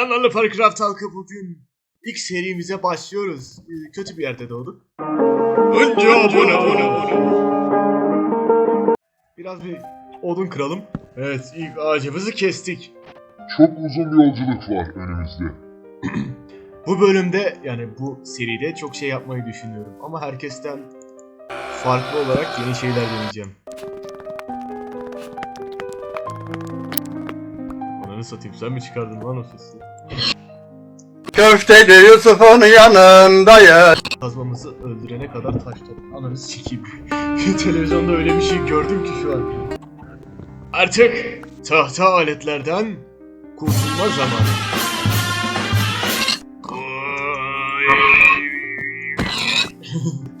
Selamlarla Farcraft halkı bugün ilk serimize başlıyoruz. Ee, Kötü bir yerde doğduk. Önce abone abone Biraz bir odun kıralım. Evet ilk ağacımızı kestik. Çok uzun bir yolculuk var önümüzde. Bu bölümde yani bu seride çok şey yapmayı düşünüyorum. Ama herkesten farklı olarak yeni şeyler deneyeceğim. Ananı satayım sen mi çıkardın lan o sesi? Köfteci Yusuf'un yanındayız. Kazmamızı öldürene kadar taş top. Ananı sikeyim. Televizyonda öyle bir şey gördüm ki şu an. Artık tahta aletlerden kurtulma zamanı.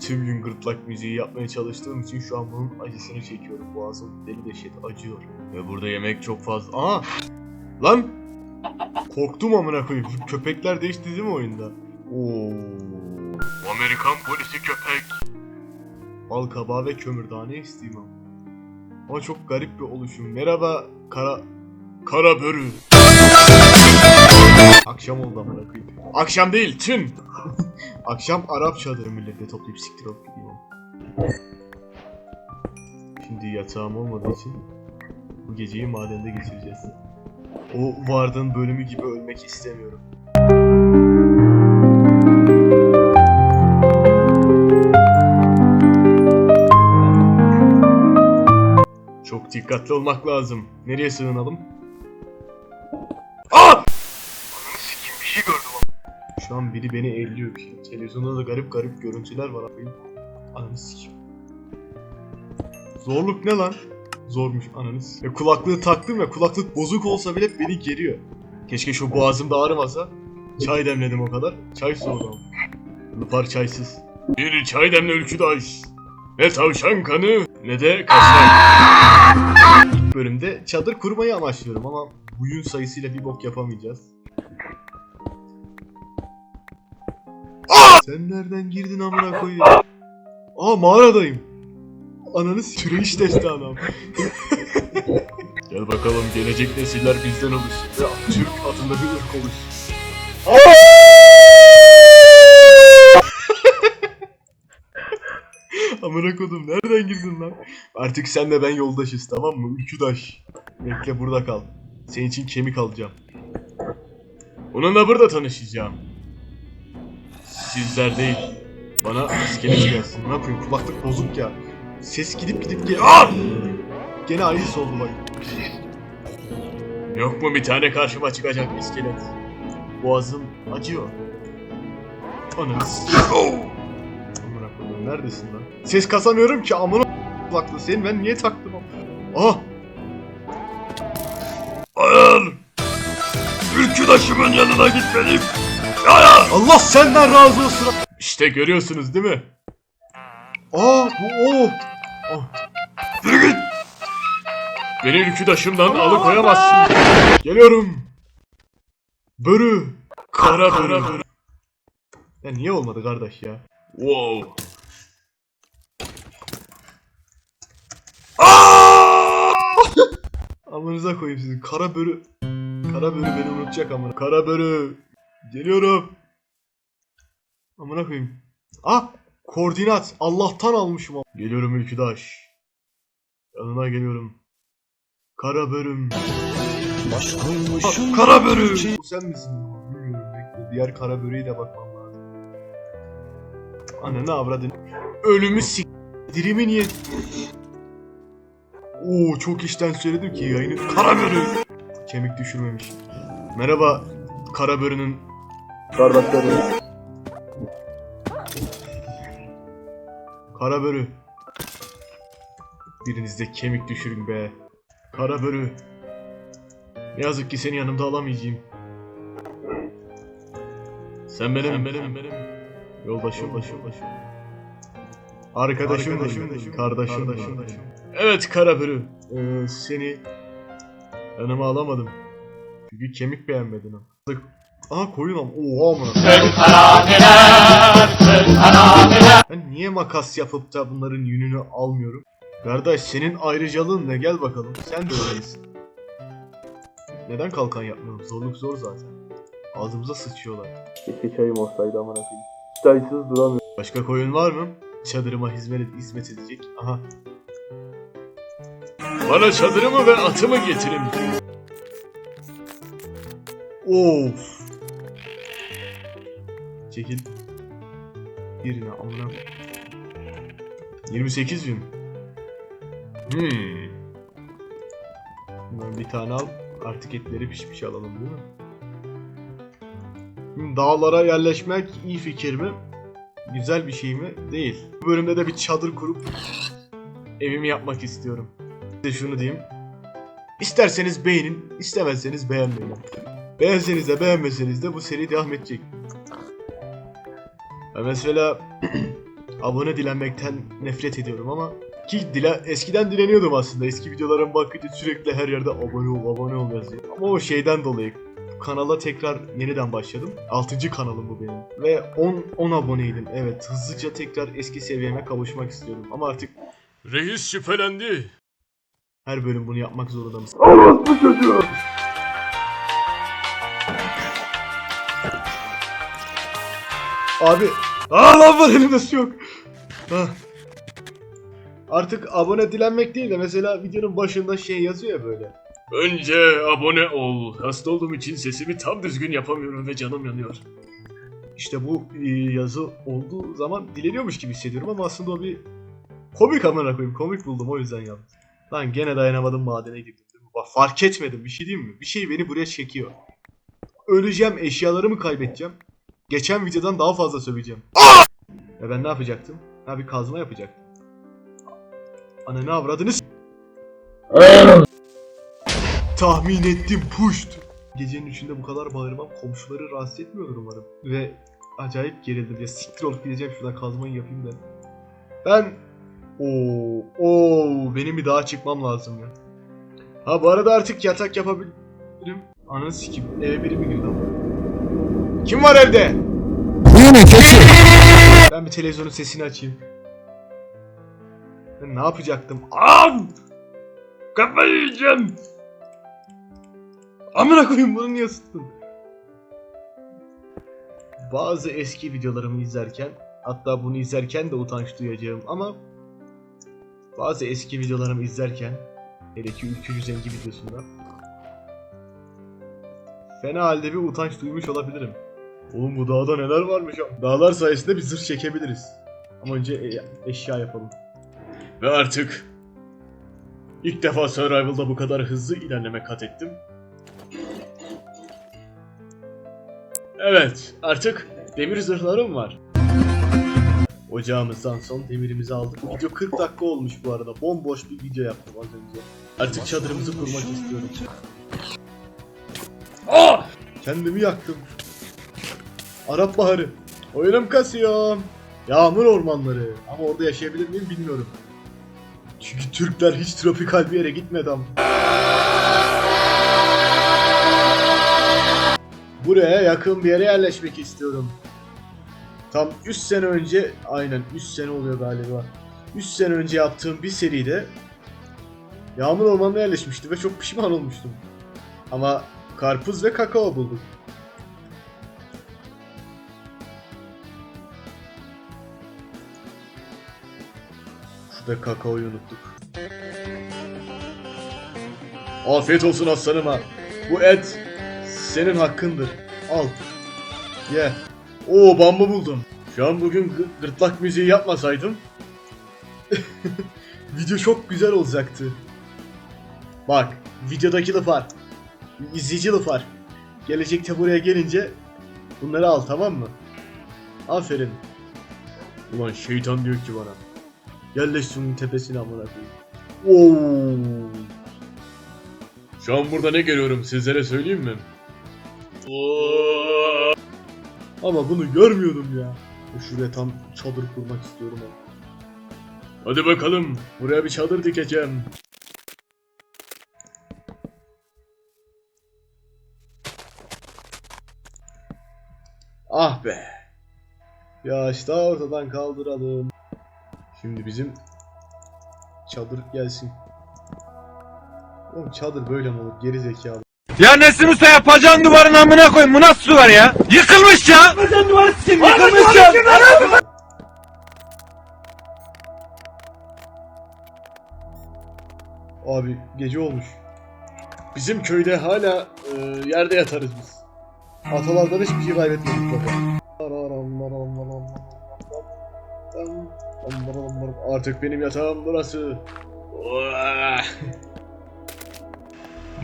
Tüm gün gırtlak müziği yapmaya çalıştığım için şu an bunun acısını çekiyorum. Boğazım deli deşet acıyor. Ve burada yemek çok fazla. Aa! Lan! Korktum amına koyayım. Köpekler değişti değil mi oyunda? Oo. Amerikan polisi köpek. Bal kabağı ve kömürdane isteyeyim ama. Ama çok garip bir oluşum. Merhaba kara... Kara börü. Akşam oldu amına koyayım. Akşam değil tün. Akşam Arap çadırı millete toplayıp siktir olup ama. Şimdi yatağım olmadığı için bu geceyi madende geçireceğiz. O vardığın bölümü gibi ölmek istemiyorum. Çok dikkatli olmak lazım. Nereye sığınalım? Aa! Ananı sikim bir şey gördüm ama. Şu an biri beni elliyor. Televizyonda da garip garip görüntüler var abi. Ananı sikim. Zorluk ne lan? Zormuş ananı sikim. E, kulaklığı taktım ya kulaklık bozuk olsa bile beni geriyor. Keşke şu boğazım da ağrımasa. Çay demledim o kadar. Çay soğudu. Lupar çaysız. Bir çay demle ülküdaş. Ne tavşan kanı ne de kaşar. İlk bölümde çadır kurmayı amaçlıyorum ama buyun sayısıyla bir bok yapamayacağız. Sen nereden girdin amına koyayım? Aa mağaradayım. Ananı s- türeyiş destanı ama. Gel bakalım gelecek nesiller bizden oluşsun. Ve Türk adında bir ırk oluşsun. Amına kodum nereden girdin lan? Artık senle ben yoldaşız tamam mı? Ülküdaş. Bekle burada kal. Senin için kemik alacağım. Onunla burada tanışacağım. Sizler değil. Bana iskelet gelsin. Ne yapayım? Kulaklık bozuk ya. Ses gidip gidip gel. Aa! Gene aynısı oldu bak. Yok mu bir tane karşıma çıkacak iskelet? Boğazım acıyor. Ananı Amına koyayım neredesin lan? Ses kasamıyorum ki amına kulaklığı senin ben niye taktım Ah! Hayır! Ülküdaşımın yanına gitmeliyim. Hayır! Allah senden razı olsun. İşte görüyorsunuz değil mi? Aa bu o. Ah. Yürü git. Beni ülküdaşımdan alıkoyamazsın. Geliyorum. Börü. Kara börü. Ya niye olmadı kardeş ya? Wow. Aa! Amınıza koyayım sizi. Kara börü. Kara börü beni unutacak amına. Kara börü. Geliyorum. Amına koyayım. Ah! Koordinat. Allah'tan almışım. Geliyorum ülküdaş. Yanına geliyorum. Kara börüm. Ah, kara börü. Bu sen misin? Bilmiyorum bekle. Diğer kara böreği de bakmam lazım. Anne ne avradın? Ölümü sik... Dirimi niye... Oo çok işten söyledim ki yayını kara börü. Kemik düşürmemiş. Merhaba kara börünün kardeşleri. Kara börü. Biriniz de kemik düşürün be. Kara börü. Ne yazık ki seni yanımda alamayacağım. Sen benim, sen benim, benim. Yoldaşım, yoldaşım, yoldaşım. Arkadaşım, kardeşim, kardeşim, kardeşim. Evet Karabörü, ee, seni yanıma alamadım. Çünkü kemik beğenmedin ha. Aha koyun am. Oha amına. Ben niye makas yapıp da bunların yününü almıyorum? Kardeş senin ayrıcalığın ne gel bakalım. Sen de öylesin. Neden kalkan yapmıyorum? Zorluk zor zaten. Ağzımıza sıçıyorlar. Keşke çayım olsaydı amına koyayım. Çaysız duramıyorum. Başka koyun var mı? Çadırıma hizmet, hizmet edecek. Aha. Bana çadırımı ve atımı getirin. Of. Çekil. Birine amına. 28 gün. Hmm. Bundan bir tane al. Artık etleri pişmiş alalım değil mi? Dağlara yerleşmek iyi fikir mi? Güzel bir şey mi? Değil. Bu bölümde de bir çadır kurup evimi yapmak istiyorum. Size şunu diyeyim. İsterseniz beğenin, istemezseniz beğenmeyin. Beğenseniz de beğenmeseniz de bu seri devam edecek. Ben mesela abone dilenmekten nefret ediyorum ama ki dile, eskiden dileniyordum aslında. Eski videolarıma bakınca sürekli her yerde abone ol, abone ol yazıyor. Ama o şeyden dolayı kanala tekrar yeniden başladım. 6. kanalım bu benim. Ve 10 10 aboneydim. Evet, hızlıca tekrar eski seviyeme kavuşmak istiyorum. Ama artık Reis şüphelendi. her bölüm bunu yapmak zorunda mısın? Orospu çocuğu. Abi, aa lan var elimde su yok. Hah. Artık abone dilenmek değil de mesela videonun başında şey yazıyor ya böyle. Önce abone ol. Hasta olduğum için sesimi tam düzgün yapamıyorum ve canım yanıyor. İşte bu e, yazı olduğu zaman dileniyormuş gibi hissediyorum ama aslında o bir komik amına koyayım. Komik buldum o yüzden yaptım. Lan gene dayanamadım madene girdim. değil? Bak fark etmedim bir şey diyeyim mi? Bir şey beni buraya çekiyor. Öleceğim, eşyalarımı kaybedeceğim. Geçen videodan daha fazla söveceğim. E ben ne yapacaktım? Ha bir kazma yapacaktım. Ana ne avradını s- Tahmin ettim puşt. Gecenin üçünde bu kadar bağırmam komşuları rahatsız etmiyordur umarım. Ve acayip gerildim ya siktir olup gideceğim şuradan kazmayı yapayım da. Ben Oo, oo benim bir daha çıkmam lazım ya. Ha bu arada artık yatak yapabilirim. Ananı sikim. Eve biri mi girdi ama? Kim var evde? Ben bir televizyonun sesini açayım. Ben ne yapacaktım? Am! Kafayı yiyeceğim. Amına koyayım bunu niye ısıttın? Bazı eski videolarımı izlerken hatta bunu izlerken de utanç duyacağım ama bazı eski videolarımı izlerken hele ki Ülkücü Zengi videosunda fena halde bir utanç duymuş olabilirim. Oğlum bu dağda neler varmış ya. Dağlar sayesinde bir zırh çekebiliriz. Ama önce e- eşya yapalım. Ve artık ilk defa Survival'da bu kadar hızlı ilerleme kat ettim. Evet, artık demir zırhlarım var. Ocağımızdan son demirimizi aldık. Video 40 dakika olmuş bu arada. Bomboş bir video yaptım az önce. Artık çadırımızı kurmak istiyorum. Ah! Kendimi yaktım. Arap Baharı. Oyunum kasıyor. Yağmur ormanları. Ama orada yaşayabilir miyim bilmiyorum. Çünkü Türkler hiç tropikal bir yere gitmedi ama. Buraya yakın bir yere yerleşmek istiyorum. Tam 3 sene önce, aynen 3 sene oluyor galiba. 3 sene önce yaptığım bir seride Yağmur ormanına yerleşmişti ve çok pişman olmuştum. Ama karpuz ve kakao bulduk. Şurada kakaoyu unuttuk. Afiyet olsun aslanıma. Bu et senin hakkındır. Al. Ye. Oo bamba buldum. Şu an bugün gı- gırtlak müziği yapmasaydım video çok güzel olacaktı. Bak videodaki laf var. İzleyici laf var. Gelecekte buraya gelince bunları al tamam mı? Aferin. Ulan şeytan diyor ki bana. Yerleş şunun tepesine amına koyayım. Oo. Şu an burada ne görüyorum sizlere söyleyeyim mi? Oo! Ama bunu görmüyordum ya. Şuraya tam çadır kurmak istiyorum ama. Hadi bakalım. Buraya bir çadır dikeceğim. Ah be. Ya işte ortadan kaldıralım. Şimdi bizim çadır gelsin. Oğlum çadır böyle mi olur? Geri zekalı. Ya Nesin Usta yapacağın duvarın amına koyayım. Bu nasıl duvar ya? Yıkılmış ya. Yapacağın duvarı sikeyim yıkılmış ya. Abi gece olmuş. Bizim köyde hala e, yerde yatarız biz. Atalardan hiçbir şey kaybetmedik baba. Artık benim yatağım burası.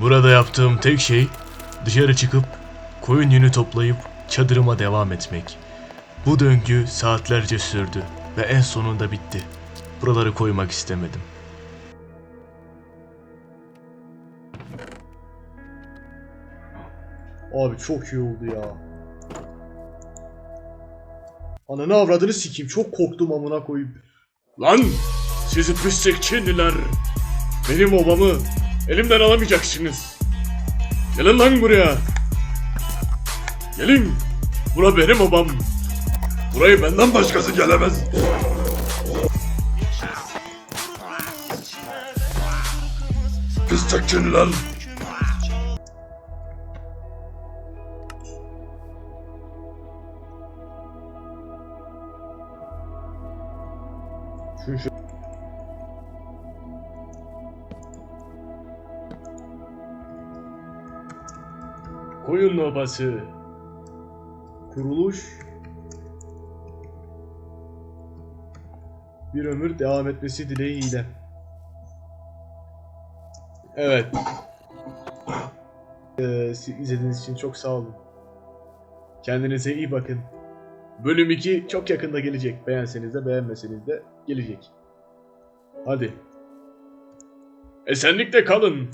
Burada yaptığım tek şey dışarı çıkıp koyun yünü toplayıp çadırıma devam etmek. Bu döngü saatlerce sürdü ve en sonunda bitti. Buraları koymak istemedim. Abi çok iyi oldu ya. Ananı avradını sikeyim. Çok korktum amına koyayım. Lan! Sizi pislik Çinliler! Benim obamı elimden alamayacaksınız. Gelin lan buraya. Gelin. Bura benim obam. Burayı benden başkası gelemez. Pislik Çinliler! Şu şu. Koyun obası. Kuruluş. Bir ömür devam etmesi dileğiyle. Evet. Ee, izlediğiniz için çok sağ olun. Kendinize iyi bakın. Bölüm 2 çok yakında gelecek. Beğenseniz de beğenmeseniz de gelecek. Hadi. Esenlikle kalın.